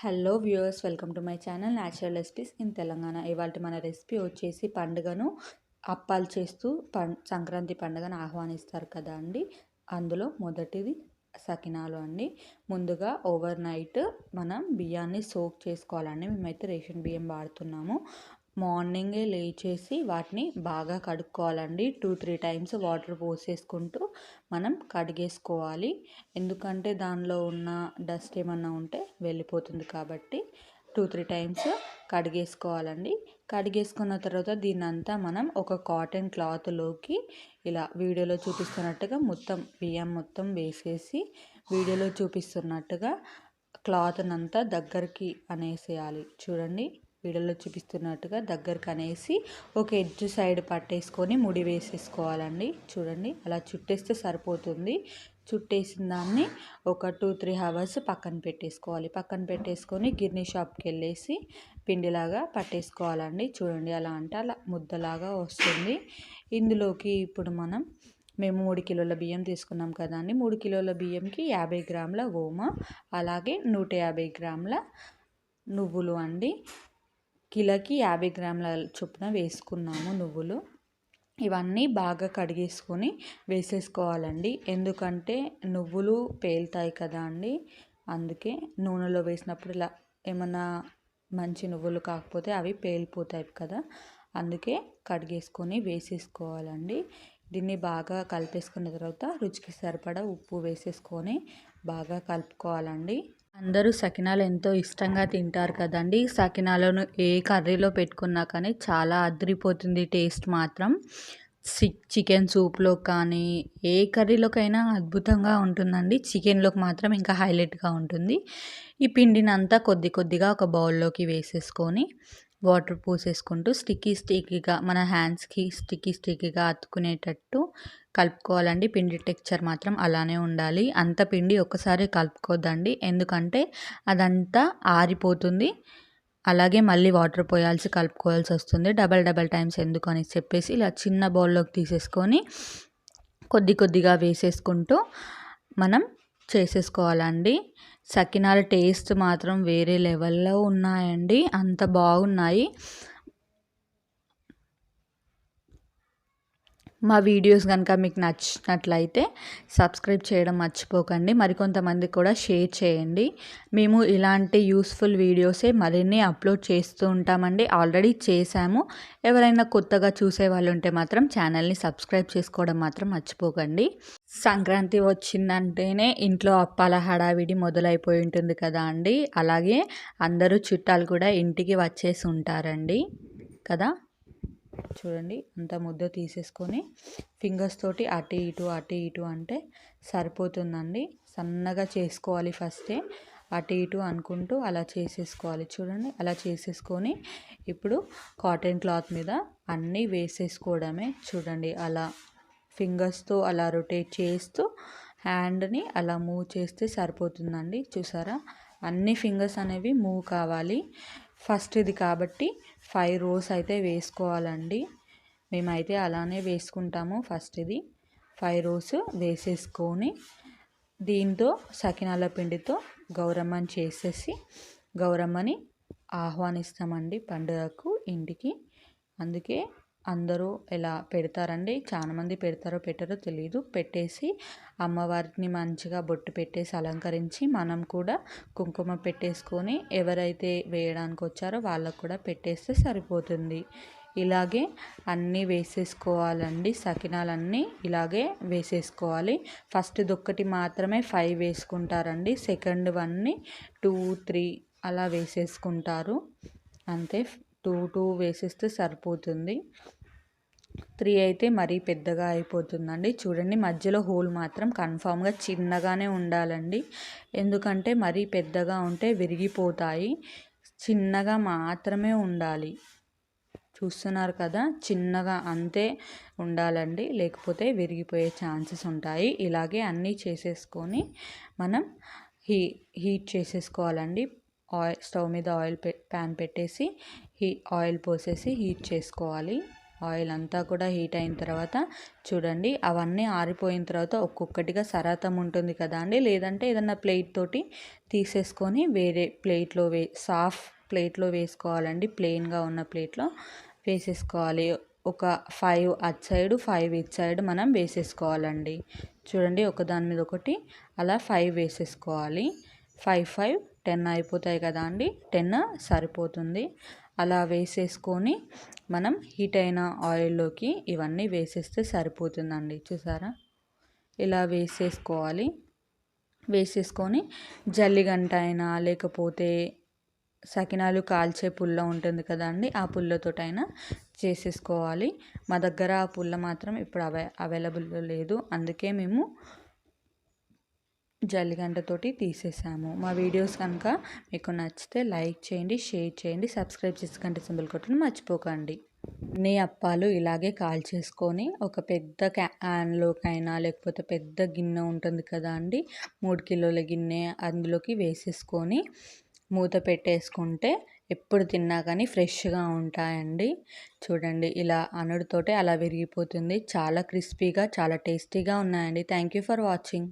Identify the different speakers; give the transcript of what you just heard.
Speaker 1: Hello viewers welcome to my channel natural recipes in Telangana ఇవాళ మన recipe వచ్చేసి పండుగను అప్పాలు చేస్తూ పం సంక్రాంతి పండుగను ఆహ్వానిస్తారు కదా అండి. అందులో మొదటిది సకినాలు అండి. ముందుగా ఓవర్ నైట్ మనం బియ్యాన్ని సోక్ చేసుకోవాలండి. మేమైతే రేషన్ బియ్యం వాడుతున్నాము. మార్నింగే లేచేసి వాటిని బాగా కడుక్కోవాలండి. టూ త్రీ టైమ్స్ వాటర్ పోసేసుకుంటూ మనం కడిగేసుకోవాలి. ఎందుకంటే దానిలో ఉన్న డస్ట్ ఏమన్నా ఉంటే వెళ్ళిపోతుంది కాబట్టి టూ త్రీ టైమ్స్ కడిగేసుకోవాలండి. కడిగేసుకున్న తర్వాత దీన్నంతా మనం ఒక కాటన్ క్లాత్లోకి ఇలా వీడియోలో చూపిస్తున్నట్టుగా మొత్తం బియ్యం మొత్తం వేసేసి వీడియోలో చూపిస్తున్నట్టుగా క్లాత్నంతా దగ్గరికి అనేసేయాలి. చూడండి. వీడియోలో చూపిస్తున్నట్టుగా దగ్గరకు అనేసి ఒక ఎడ్జ్ సైడ్ పట్టేసుకొని ముడి వేసేసుకోవాలండి. చూడండి అలా చుట్టేస్తే సరిపోతుంది. చుట్టేసిన దాన్ని ఒక టూ త్రీ అవర్స్ పక్కన పెట్టేసుకోవాలి. పక్కన పెట్టేసుకొని గిర్నీ షాప్కి వెళ్ళేసి పిండిలాగా పట్టేసుకోవాలండి. చూడండి అలా అంటే అలా ముద్దలాగా వస్తుంది. ఇందులోకి ఇప్పుడు మనం మేము మూడు కిలోల బియ్యం తీసుకున్నాం కదా అండి. మూడు కిలోల బియ్యంకి యాభై గ్రాముల ఓమ అలాగే నూట యాభై గ్రాముల నువ్వులు అండి. కిలోకి యాభై గ్రాముల చొప్పున వేసుకున్నాము నువ్వులు. ఇవన్నీ బాగా కడిగేసుకొని వేసేసుకోవాలండి. ఎందుకంటే నువ్వులు పేలుతాయి కదా అండి. అందుకే నూనెలో వేసినప్పుడు ఇలా ఏమన్నా మంచి నువ్వులు కాకపోతే అవి పేలిపోతాయి కదా. అందుకే కడిగేసుకొని వేసేసుకోవాలండి. దీన్ని బాగా కలిపేసుకున్న తర్వాత రుచికి సరిపడా ఉప్పు వేసేసుకొని బాగా కలుపుకోవాలండి. అందరూ సకినాలు ఎంతో ఇష్టంగా తింటారు కదండి. సకినాలను ఏ కర్రీలో పెట్టుకున్నా కానీ చాలా అదిరిపోతుంది టేస్ట్ మాత్రం. చికెన్ సూప్లో కానీ ఏ కర్రీలోకైనా అద్భుతంగా ఉంటుందండి. చికెన్లోకి మాత్రం ఇంకా హైలైట్గా ఉంటుంది. ఈ పిండినంతా కొద్ది కొద్దిగా ఒక బౌల్లోకి వేసేసుకొని వాటర్ పోసేసుకుంటూ స్టిక్కీ స్టిక్కీగా మన హ్యాండ్స్కి స్టిక్కీ స్టిక్కీగా అతుకునేటట్టు కలుపుకోవాలండి. పిండి టెక్చర్ మాత్రం అలానే ఉండాలి. అంత పిండి ఒక్కసారి కలుపుకోద్దండి. ఎందుకంటే అదంతా ఆరిపోతుంది. అలాగే మళ్ళీ వాటర్ పోయాల్సి కలుపుకోవాల్సి వస్తుంది. డబల్ డబల్ టైమ్స్ ఎందుకు అని చెప్పేసి ఇలా చిన్న బౌల్లోకి తీసేసుకొని కొద్ది కొద్దిగా వేసేసుకుంటూ మనం చేసేసుకోవాలండి. సకినాల టేస్ట్ మాత్రం వేరే లెవెల్లో ఉన్నాయండి. అంత బాగున్నాయి. మా వీడియోస్ కనుక మీకు నచ్చినట్లయితే సబ్స్క్రైబ్ చేయడం మర్చిపోకండి. మరికొంతమంది కూడా షేర్ చేయండి. మేము ఇలాంటి యూస్ఫుల్ వీడియోసే మరిన్ని అప్లోడ్ చేస్తూ ఉంటామండి. ఆల్రెడీ చేశాము. ఎవరైనా కొత్తగా చూసే వాళ్ళు ఉంటే మాత్రం ఛానల్ని సబ్స్క్రైబ్ చేసుకోవడం మాత్రం మర్చిపోకండి. సంక్రాంతి వచ్చిందంటేనే ఇంట్లో అప్పాల హడావిడి మొదలైపోయి ఉంటుంది కదా అండి. అలాగే అందరూ చుట్టాలు కూడా ఇంటికి వచ్చేసి ఉంటారండి. కదా? చూడండి అంత ముద్ద తీసేసుకొని ఫింగర్స్ తోటి అటు ఇటు అటు ఇటు అంటే సరిపోతుందండి. సన్నగా చేసుకోవాలి ఫస్టే అటు ఇటు అనుకుంటూ అలా చేసేసుకోవాలి. చూడండి అలా చేసేసుకొని ఇప్పుడు కాటన్ క్లాత్ మీద అన్నీ వేసేసుకోవడమే. చూడండి అలా ఫింగర్స్తో అలా రొటేట్ చేస్తూ హ్యాండ్ని అలా మూవ్ చేస్తే సరిపోతుందండి. చూసారా? అన్ని ఫింగర్స్ అనేవి మూవ్ కావాలి. ఫస్ట్ ఇది కాబట్టి ఫైవ్ రోస్ అయితే వేసుకోవాలండి. మేమైతే అలానే వేసుకుంటాము ఫస్ట్ ఇది. ఫైవ్ రోస్ వేసేసుకొని దీంతో సకినాల పిండితో గౌరమ్మని చేసేసి గౌరమ్మని ఆహ్వానిస్తామండి పండుగకు ఇంటికి. అందుకే అందరూ ఎలా పెడతారండి? చాలామంది పెడతారో పెట్టారో తెలియదు పెట్టేసి అమ్మవారిని మంచిగా బొట్టు పెట్టేసి అలంకరించి మనం కూడా కుంకుమ పెట్టేసుకొని ఎవరైతే వేయడానికి వచ్చారో వాళ్ళకు కూడా పెట్టేస్తే సరిపోతుంది. ఇలాగే అన్నీ వేసేసుకోవాలండి. సకినాలన్నీ ఇలాగే వేసేసుకోవాలి. ఫస్ట్ దొక్కటి మాత్రమే ఫైవ్ వేసుకుంటారండి. సెకండ్ వన్ని టూ త్రీ అలా వేసేసుకుంటారు. అంతే. టూ టూ వేసేస్తే సరిపోతుంది. త్రీ అయితే మరీ పెద్దగా అయిపోతుందండి. చూడండి మధ్యలో హోల్ మాత్రం కన్ఫామ్గా చిన్నగానే ఉండాలండి. ఎందుకంటే మరీ పెద్దగా ఉంటే విరిగిపోతాయి. చిన్నగా మాత్రమే ఉండాలి. చూస్తున్నారు కదా చిన్నగా అంతే ఉండాలండి. లేకపోతే విరిగిపోయే ఛాన్సెస్ ఉంటాయి. ఇలాగే అన్నీ చేసేసుకొని మనం హీ హీట్ చేసేసుకోవాలండి. ఆయిల్ స్టవ్ మీద ఆయిల్ పె ప్యాన్ పెట్టేసి హీ ఆయిల్ పోసేసి హీట్ చేసుకోవాలి. ఆయిల్ అంతా కూడా హీట్ అయిన తర్వాత చూడండి అవన్నీ ఆరిపోయిన తర్వాత ఒక్కొక్కటిగా సరాతం ఉంటుంది కదా అండి? లేదంటే ఏదన్నా ప్లేట్ తోటి తీసేసుకొని వేరే ప్లేట్లో వే సాఫ్ ప్లేట్లో వేసుకోవాలండి. ప్లెయిన్గా ఉన్న ప్లేట్లో వేసేసుకోవాలి. ఒక five at side five it side మనం వేసేసుకోవాలండి. చూడండి ఒకదాని మీద ఒకటి అలా ఫైవ్ వేసేసుకోవాలి. ఫైవ్ ఫైవ్ టెన్ అయిపోతాయి కదా అండి. టెన్ సరిపోతుంది. అలా వేసేసుకొని మనం హీట్ అయిన ఆయిల్లోకి ఇవన్నీ వేసేస్తే సరిపోతుందండి. చూసారా? ఇలా వేసేసుకోవాలి. వేసేసుకొని జల్లిగంట అయినా లేకపోతే సకినాలు కాల్చే పుల్ల ఉంటుంది కదండి ఆ పుల్లతోటైనా చేసేసుకోవాలి. మా దగ్గర ఆ పుల్ల మాత్రం ఇప్పుడు అవై అవైలబుల్ లేదు. అందుకే మేము జల్లిగంటతోటి తీసేసాము. మా వీడియోస్ కనుక మీకు నచ్చితే లైక్ చేయండి షేర్ చేయండి సబ్స్క్రైబ్ చేసి గంట సింబల్ కొట్టడం మర్చిపోకండి. నీ అప్పాలు ఇలాగే కాల్ చేసుకొని ఒక పెద్ద క్యాన్లోకైనా లేకపోతే పెద్ద గిన్నె ఉంటుంది కదా అండి మూడు కిలోల గిన్నె అందులోకి వేసేసుకొని మూత పెట్టేసుకుంటే ఎప్పుడు తిన్నా కానీ ఫ్రెష్గా ఉంటాయండి. చూడండి ఇలా అనుడితోటే అలా విరిగిపోతుంది. చాలా క్రిస్పీగా చాలా టేస్టీగా ఉన్నాయండి. Thank you for watching.